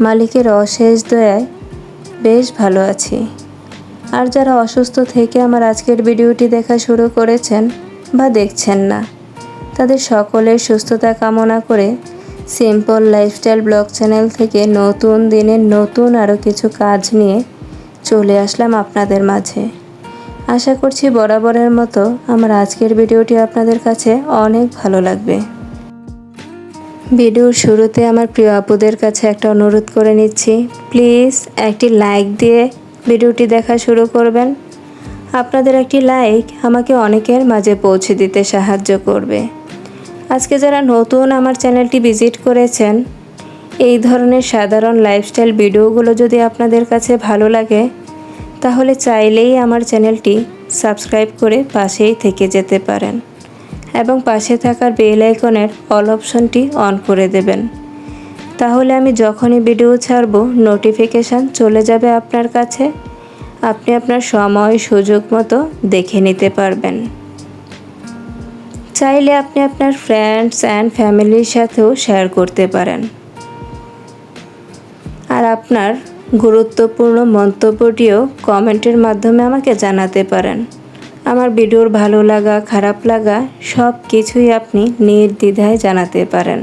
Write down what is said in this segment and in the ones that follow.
মালিকের অশেষ দয়ায় বেশ ভালো আছি। আর যারা অসুস্থ থেকে আমার আজকের ভিডিওটি দেখা শুরু করেছেন বা দেখছেন না, তাদের সকলের সুস্থতা কামনা করে সিম্পল লাইফস্টাইল ব্লগ চ্যানেল থেকে নতুন দিনের নতুন আরও কিছু কাজ নিয়ে চলে আসলাম আপনাদের মাঝে। আশা করছি বরাবরের মতো আমার আজকের ভিডিওটি আপনাদের কাছে অনেক ভালো লাগবে। ভিডিওর শুরুতে আমার প্রিয় আপুদের কাছে একটা অনুরোধ করে নিচ্ছি। প্লিজ একটি লাইক দিয়ে ভিডিওটি দেখা শুরু করবেন। আপনাদের একটি লাইক আমাকে অনেকের মাঝে পৌঁছে দিতে সাহায্য করবে। আজকে যারা নতুন আমার চ্যানেলটি ভিজিট করেছেন, এই ধরনের সাধারণ লাইফস্টাইল ভিডিওগুলো যদি আপনাদের কাছে ভালো লাগে, তাহলে চাইলেই আমার চ্যানেলটি সাবস্ক্রাইব করে পাশেই থেকে যেতে পারেন। এবং পাশে থাকার বেল আইকনের অল অপশনটি অন করে দেবেন। তাহলে আমি যখনই ভিডিও ছাড়ব নোটিফিকেশান চলে যাবে আপনার কাছে। আপনি আপনার সময়, সুযোগ মতো দেখে নিতে পারবেন। চাইলে আপনি আপনার ফ্রেন্ডস অ্যান্ড ফ্যামিলির সাথেও শেয়ার করতে পারেন। আর আপনার গুরুত্বপূর্ণ মন্তব্যটিও কমেন্টের মাধ্যমে আমাকে জানাতে পারেন। আমার ভিডিওর ভালো লাগা, খারাপ লাগা সব কিছুই আপনি নির্দ্বিধায় জানাতে পারেন।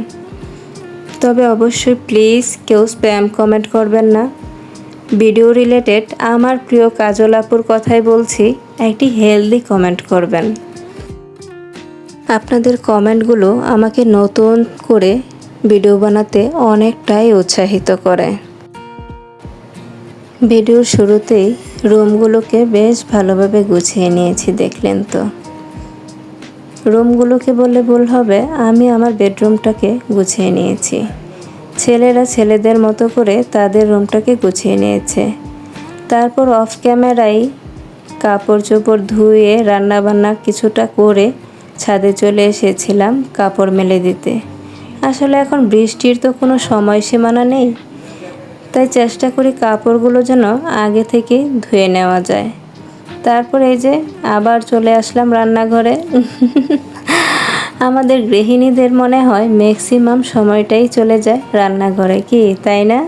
তবে অবশ্যই প্লিজ কেউ স্প্যাম কমেন্ট করবেন না। ভিডিও রিলেটেড আমার প্রিয় কাজল আপুর কথাই বলছি, একটি হেলদি কমেন্ট করবেন। আপনাদের কমেন্টগুলো আমাকে নতুন করে ভিডিও বানাতে অনেকটাই উৎসাহিত করে। ভিডিওর শুরুতেই রুমগুলোকে বেশ ভালোভাবে গুছিয়ে নিয়েছি, দেখলেন তো। রুমগুলোকে বললে ভুল হবে, আমি আমার বেডরুমটাকে গুছিয়ে নিয়েছি। ছেলেরা ছেলেদের মতো করে তাদের রুমটাকে গুছিয়ে নিয়েছে। তারপর অফ ক্যামেরায় কাপড় চোপড় ধুয়ে রান্নাবান্না কিছুটা করে ছাদে চলে এসেছিলাম কাপড় মেলে দিতে। আসলে এখন বৃষ্টির তো কোনো সময়সীমানা নেই। তাই চেষ্টা করি কাপড়গুলো যেন আগে থেকে ধুয়ে নেওয়া যায়। তারপর এই যে আবার চলে আসলাম রান্নাঘরে। আমাদের গৃহিণীদের মনে হয় ম্যাক্সিমাম সময়টাই চলে যায় রান্নাঘরে, কি তাই না?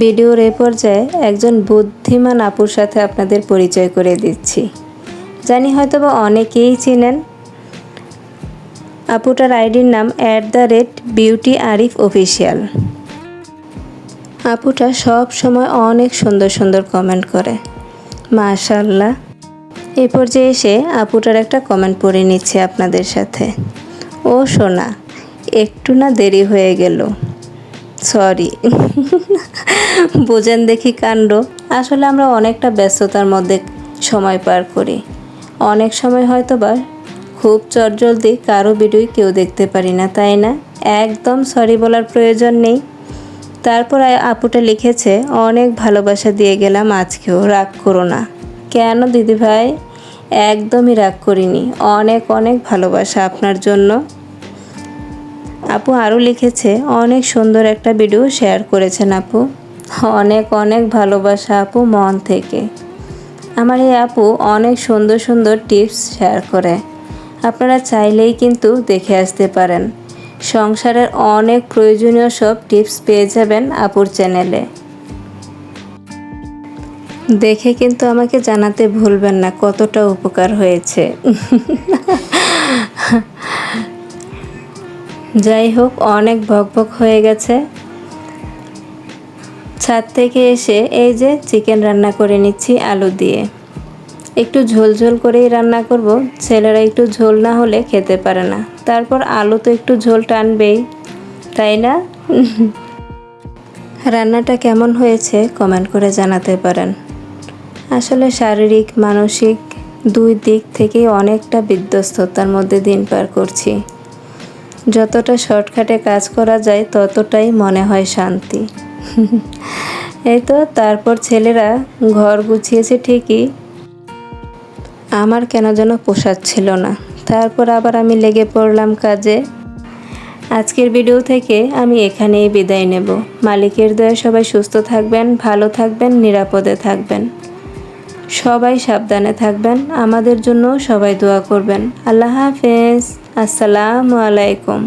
ভিডিওর এ পর্যায়ে একজন বুদ্ধিমান আপুর সাথে আপনাদের পরিচয় করে দিচ্ছি। জানি হয়তো বা অনেকেই চিনেন। আপুটার আইডির নাম at the rate beauty Arif official. আপুটা সব সময় অনেক সুন্দর সুন্দর কমেন্ট করে। মাশাল্লাহ এই পর্যায়ে এসে আপুটার একটা কমেন্ট পড়ে নিচ্ছে আপনাদের সাথে। ও সোনা, একটু না দেরি হয়ে গেল। সরি বোঝেন দেখি কাণ্ড। আসলে আমরা অনেকটা ব্যস্ততার মধ্যে সময় পার করি। অনেক সময় হয়তো বা খুব চটজলদি কারও ভিডিওই কেউ দেখতে পারি না, তাই না? একদম সরি বলার প্রয়োজন নেই। তারপর আপুটা লিখেছে, অনেক ভালোবাসা দিয়ে গেলাম আজকেও, রাগ করো না। কেন দিদি ভাই? একদমই রাগ করিনি, অনেক অনেক ভালোবাসা আপনার জন্য। আপু আরও লিখেছে, অনেক সুন্দর একটা ভিডিও শেয়ার করেছেন আপু। অনেক অনেক ভালোবাসা আপু মন থেকে। আমার এই আপু অনেক সুন্দর সুন্দর টিপস শেয়ার করে। আপনারা চাইলেই কিন্তু দেখে আসতে পারেন। সংসারের অনেক প্রয়োজনীয় সব টিপস পেয়ে যাবেন আপুর চ্যানেলে। দেখে কিন্তু আমাকে জানাতে ভুলবেন না, কতটা উপকার হয়েছে। যাই হোক, অনেক ভকভক হয়ে গেছে। ছাদ থেকে এসে এই যে চিকেন রান্না করে নিচ্ছি আলু দিয়ে। একটু ঝোল ঝোল করেই রান্না করব। ছেলেরা একটু ঝোল না হলে খেতে পারে না। তারপর আলু তো একটু ঝোল টানবেই, তাই না? রান্নাটা কেমন হয়েছে কমেন্ট করে জানাতে পারেন। আসলে শারীরিক, মানসিক দুই দিক থেকেই অনেকটা বিধ্বস্ততার মধ্যে দিন পার করছি। যতটা শর্টকাটে কাজ করা যায়, ততটাই মনে হয় শান্তি। এই তো, তারপর ছেলেরা ঘর গুছিয়েছে ঠিকই। আমার কেন যেন পোষাচ্ছিল না। তারপর আবার আমি লেগে পড়লাম কাজে। আজকের ভিডিও থেকে আমি এখানেই বিদায় নেব। মালিকের দয়া সবাই সুস্থ থাকবেন, ভালো থাকবেন, নিরাপদে থাকবেন। সবাই সাবধানে থাকবেন, আমাদের জন্য সবাই দোয়া করবেন। আল্লাহ হাফেজ। আসসালামু আলাইকুম।